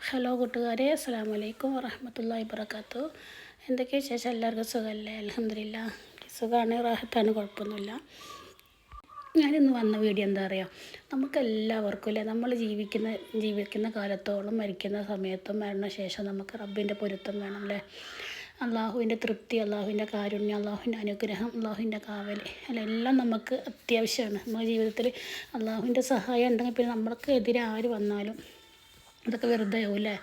Hello കൂട്ടുകാരെ അസ്സാം വലൈക്കും വറഹമത്തല്ലാ വബർക്കാത്തു എന്തൊക്കെയാണ് ശേഷം എല്ലാവർക്കും സുഖമല്ലേ? അലഹമില്ല സുഖമാണ് റാഹത്താണ് കുഴപ്പമൊന്നുമില്ല. ഞാനിന്ന് വന്ന വീഡിയോ എന്താ പറയുക നമുക്ക് എല്ലാവർക്കും അല്ലേ? നമ്മൾ ജീവിക്കുന്ന ജീവിക്കുന്ന കാലത്തോളം മരിക്കുന്ന സമയത്തും മരണശേഷം നമുക്ക് റബ്ബിന്റെ പൊരുത്തം വേണം അല്ലേ? അള്ളാഹുവിന്റെ തൃപ്തി അള്ളാഹുവിന്റെ കാരുണ്യം അള്ളാഹുവിന്റെ അനുഗ്രഹം അള്ളാഹുവിന്റെ കാവൽ അല്ല? എല്ലാം നമുക്ക് അത്യാവശ്യമാണ്. നമ്മുടെ ജീവിതത്തിൽ അള്ളാഹുവിന്റെ സഹായം ഉണ്ടെങ്കിൽ പിന്നെ നമ്മൾക്ക് എതിരെ ആര് വന്നാലും ഇതൊക്കെ വെറുതെ ആവും അല്ലേ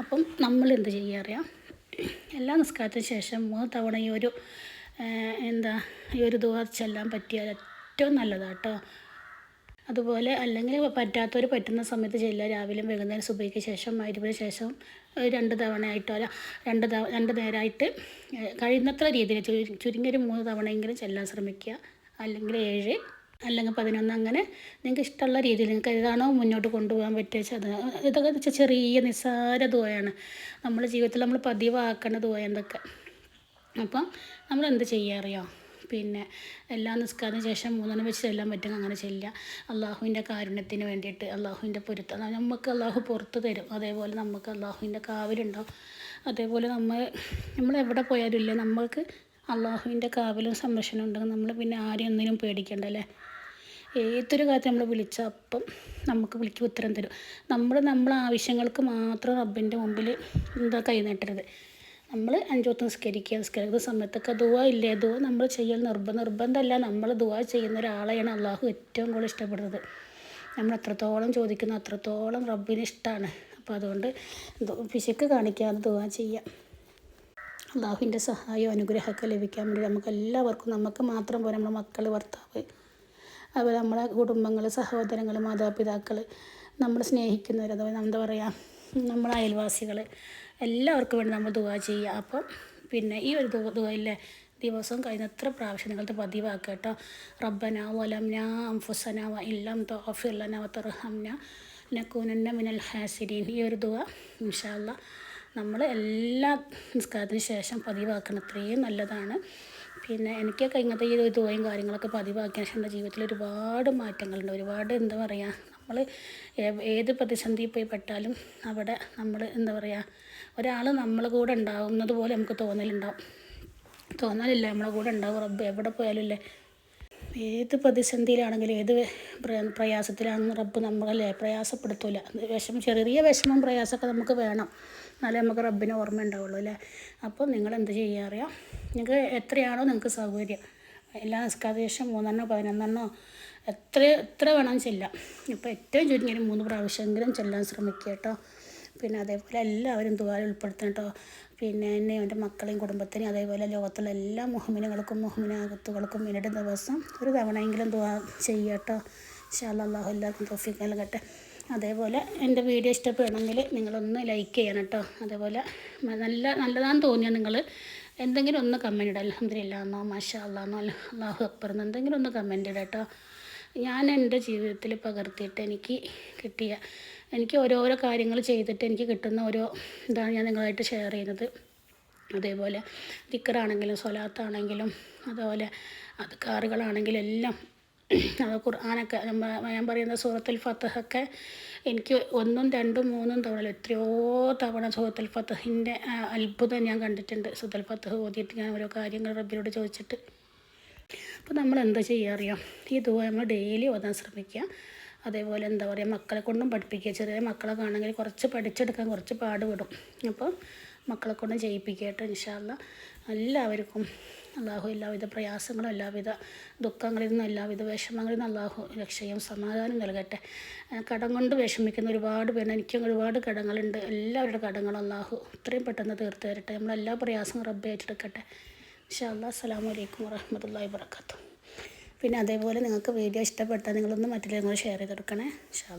അപ്പം നമ്മൾ എന്ത് ചെയ്യുക അറിയാം? എല്ലാ നിസ്കാരത്തിന് ശേഷം മൂന്ന് തവണ ഈ ഒരു എന്താ ഈ ഒരു ദുവ ചെല്ലാൻ പറ്റിയാൽ ഏറ്റവും നല്ലതാണ് കേട്ടോ അതുപോലെ അല്ലെങ്കിൽ പറ്റാത്തവർ പറ്റുന്ന സമയത്ത് ചെല്ലുക രാവിലെ വൈകുന്നേരം സുബൈക്ക് ശേഷം മരുവിന് ശേഷം രണ്ട് തവണയായിട്ടോ അല്ല രണ്ട് തവ രണ്ട് നേരമായിട്ട് കഴിയുന്നത്ര രീതിയിൽ ചുരുങ്ങിയൊരു മൂന്ന് തവണയെങ്കിലും ചെല്ലാൻ ശ്രമിക്കുക. അല്ലെങ്കിൽ ഏഴ് അല്ലെങ്കിൽ പതിനൊന്ന് അങ്ങനെ നിങ്ങൾക്ക് ഇഷ്ടമുള്ള രീതിയിൽ നിങ്ങൾക്ക് ഏതാണോ മുന്നോട്ട് കൊണ്ടുപോകാൻ പറ്റുക അത് ഇതൊക്കെ വെച്ചാൽ ചെറിയ നിസ്സാര ദുവയാണ്. നമ്മുടെ ജീവിതത്തിൽ നമ്മൾ പതിവാക്കേണ്ട ദുവ എന്തൊക്കെ. അപ്പം നമ്മൾ എന്ത് ചെയ്യാറിയോ പിന്നെ എല്ലാ നിസ്കാരത്തിന് ശേഷം മൂന്നെണ്ണം വെച്ച് ചെല്ലാൻ പറ്റും. അങ്ങനെ ചെല്ലുക. അള്ളാഹുവിന്റെ കാരുണ്യത്തിന് വേണ്ടിയിട്ട് അള്ളാഹുവിന്റെ പൊരുത്തം. നമുക്ക് അള്ളാഹു പുറത്ത് തരും. അതേപോലെ നമുക്ക് അള്ളാഹുവിന്റെ കാവലുണ്ടാവും. അതേപോലെ നമ്മൾ നമ്മൾ എവിടെ പോയാലും ഇല്ല? നമ്മൾക്ക് അള്ളാഹുവിന്റെ കാവലും സംരക്ഷണം ഉണ്ടെങ്കിൽ നമ്മൾ പിന്നെ ആരെയൊന്നിനും പേടിക്കണ്ടല്ലേ ഏതൊരു കാര്യത്തിൽ നമ്മൾ വിളിച്ചാൽ അപ്പം നമുക്ക് വിളിക്കും ഉത്തരം തരും. നമ്മൾ നമ്മളെ ആവശ്യങ്ങൾക്ക് മാത്രം റബ്ബിന്റെ മുമ്പിൽ എന്താ കൈ നീട്ടരുത്. നമ്മൾ അഞ്ചോത്ത് നിസ്കരിക്കുക നിസ്കരിക്കുന്ന സമയത്തൊക്കെ ദുവ ഇല്ലേ? ദുവ നമ്മൾ ചെയ്യൽ നിർബന്ധം നിർബന്ധമല്ല നമ്മൾ ദുവ ചെയ്യുന്ന ഒരാളെയാണ് അള്ളാഹു ഏറ്റവും കൂടുതൽ ഇഷ്ടപ്പെടുന്നത്. നമ്മൾ എത്രത്തോളം ചോദിക്കുന്നു അത്രത്തോളം റബ്ബിന് ഇഷ്ടമാണ് അപ്പോൾ അതുകൊണ്ട് പിശക്ക് കാണിക്കാതെ ദുവ ചെയ്യാം. അള്ളാഹുവിന്റെ സഹായവും അനുഗ്രഹമൊക്കെ ലഭിക്കാൻ വേണ്ടി നമുക്ക് എല്ലാവർക്കും നമുക്ക് മാത്രം പോലെ നമ്മുടെ മക്കൾ ഭർത്താവ് അതുപോലെ നമ്മുടെ കുടുംബങ്ങൾ സഹോദരങ്ങൾ മാതാപിതാക്കൾ നമ്മൾ സ്നേഹിക്കുന്നവർ അതുപോലെ എന്താ പറയുക നമ്മുടെ അയൽവാസികൾ എല്ലാവർക്കും വേണ്ടി നമ്മൾ ദുവാ ചെയ്യുക. അപ്പം പിന്നെ ഈ ഒരു ദുവ ദുവയിലെ കഴിഞ്ഞ എത്ര പ്രാവശ്യം നിങ്ങളുടെ പതിവാക്കുക കേട്ടോ. റബ്ബന വലംന അംഫുസന വ ഇല്ലം തോഫിർലന വത്തർഹംന നക്കൂനന്ന മിനൽ ഹാസിരീൻ. ഈ ഒരു ദുവ ഇൻഷാല്ല നമ്മൾ എല്ലാ നിസ്കാരത്തിന് ശേഷം പതിവാക്കണം. അത്രയും നല്ലതാണ്. പിന്നെ എനിക്കൊക്കെ ഇങ്ങനത്തെ ഈ ദുവയും കാര്യങ്ങളൊക്കെ പതിവാക്കിയ ശേഷം എന്റെ ജീവിതത്തിൽ ഒരുപാട് മാറ്റങ്ങളുണ്ട്. ഒരുപാട് എന്താ പറയുക നമ്മൾ ഏത് പ്രതിസന്ധി പോയി പെട്ടാലും അവിടെ നമ്മൾ എന്താ പറയുക ഒരാൾ നമ്മൾ കൂടെ ഉണ്ടാവുന്നത് പോലെ നമുക്ക് തോന്നലുണ്ടാവും. തോന്നലില്ല നമ്മളെ കൂടെ ഉണ്ടാവും റബ്ബ് എവിടെ പോയാലും ഇല്ലേ? ഏത് പ്രതിസന്ധിയിലാണെങ്കിലും ഏത് പ്രയാസത്തിലാണെന്ന് റബ്ബ് നമ്മളല്ലേ പ്രയാസപ്പെടുത്തൂല. വിഷമം ചെറിയ വിഷമം പ്രയാസമൊക്കെ നമുക്ക് വേണം. എന്നാലേ നമുക്ക് റബ്ബിന് ഓർമ്മ ഉണ്ടാവുള്ളൂ അല്ലേ? അപ്പോൾ നിങ്ങൾ എന്ത് ചെയ്യുക അറിയാം? നിങ്ങൾക്ക് എത്രയാണോ നിങ്ങൾക്ക് സൗകര്യം. എല്ലാ നിസ്കാര ശേഷം മൂന്നെണ്ണോ പതിനൊന്നെണ്ണോ എത്ര എത്ര വേണം ചെല്ലാം. ഇപ്പോൾ ഏറ്റവും ചുരുങ്ങിയ മൂന്ന് പ്രാവശ്യമെങ്കിലും ചെല്ലാൻ ശ്രമിക്കുക കേട്ടോ. പിന്നെ അതേപോലെ എല്ലാവരും ദുബായിൽ ഉൾപ്പെടുത്തണം കേട്ടോ. പിന്നെ എന്നെ എന്റെ മക്കളെയും കുടുംബത്തിനെയും അതേപോലെ ലോകത്തുള്ള എല്ലാ മുഹമ്മിനുകൾക്കും മുഹമ്മിനാകത്തുകൾക്കും വേണ്ടി ദിവസം ഒരു തവണയെങ്കിലും ദുവാ ചെയ്യുക കേട്ടോ. ഷാല്ലാഹു എല്ലാവർക്കും തോഫിക്ക് നൽകട്ടെ. അതേപോലെ എന്റെ വീഡിയോ ഇഷ്ടപ്പെടണമെങ്കിൽ നിങ്ങളൊന്ന് ലൈക്ക് ചെയ്യണം കേട്ടോ. അതേപോലെ നല്ല നല്ലതാണെന്ന് തോന്നിയാൽ നിങ്ങൾ എന്തെങ്കിലും ഒന്ന് കമന്റ് ഇടാം അലഹമില്ല എന്നോ മാഷാ അല്ലാന്നോ അല്ലാഹു അക്ബർന്നോ എന്തെങ്കിലും ഒന്ന് കമന്റ് ഇടാം കേട്ടോ. ഞാൻ എന്റെ ജീവിതത്തിൽ പകർത്തിയിട്ട് എനിക്ക് കിട്ടിയ എനിക്ക് ഓരോരോ കാര്യങ്ങൾ ചെയ്തിട്ട് എനിക്ക് കിട്ടുന്ന ഓരോ ഇതാണ് ഞാൻ നിങ്ങളായിട്ട് ഷെയർ ചെയ്യുന്നത്. അതേപോലെ ദിക്കറാണെങ്കിലും സ്വലാത്താണെങ്കിലും അതുപോലെ അത് കാറുകളാണെങ്കിലും എല്ലാം അത് ഖുർആാനൊക്കെ ഞാൻ പറയുന്ന സൂറത്തുൽ ഫത്തഹൊക്കെ എനിക്ക് ഒന്നും രണ്ടും മൂന്നും തവണ എത്രയോ തവണ സൂറത്തുൽ ഫത്തഹിന്റെ അത്ഭുതം ഞാൻ കണ്ടിട്ടുണ്ട്. സൂറത്തുൽ ഫത്തഹ് ഓതിയിട്ട് ഞാൻ ഓരോ കാര്യങ്ങൾ റബ്ബിനോട് ചോദിച്ചിട്ട്. അപ്പോൾ നമ്മൾ എന്താ ചെയ്യുക അറിയാം? ഈ ദുവ നമ്മൾ ഡെയിലി ഓതാൻ ശ്രമിക്കുക. അതേപോലെ എന്താ പറയുക മക്കളെ കൊണ്ടും പഠിപ്പിക്കുക. ചെറിയ മക്കളെ കാണുമെങ്കിൽ കുറച്ച് പഠിച്ചെടുക്കാൻ കുറച്ച് പാടുപെടും. അപ്പോൾ മക്കളെ കൊണ്ടും ചെയ്യിപ്പിക്കുക കേട്ടോ ഇൻഷാല്ല എല്ലാവർക്കും അള്ളാഹു എല്ലാവിധ പ്രയാസങ്ങളും എല്ലാവിധ ദുഃഖങ്ങളിൽ നിന്നും എല്ലാവിധ വിഷമങ്ങളിൽ നിന്നും അള്ളാഹു രക്ഷയും സമാധാനം നൽകട്ടെ. കടം കൊണ്ട് വിഷമിക്കുന്ന ഒരുപാട് പേര് എനിക്കും ഒരുപാട് കടങ്ങളുണ്ട്. എല്ലാവരുടെ കടങ്ങളും അള്ളാഹു ഇത്രയും പെട്ടെന്ന് തീർത്ത് തരട്ടെ. നമ്മളെല്ലാ പ്രയാസങ്ങളും റബ്ബ് ഏറ്റെടുക്കട്ടെ. ഇൻഷാ അല്ലാ അസ്സാം വലൈക്കും വറഹമത്തല്ലാ വാബർക്കാത്തു പിന്നെ അതേപോലെ നിങ്ങൾക്ക് വീഡിയോ ഇഷ്ടപ്പെട്ടാൽ നിങ്ങളൊന്ന് മറ്റുള്ള ഷെയർ ചെയ്ത് കൊടുക്കണേ ഇൻഷാ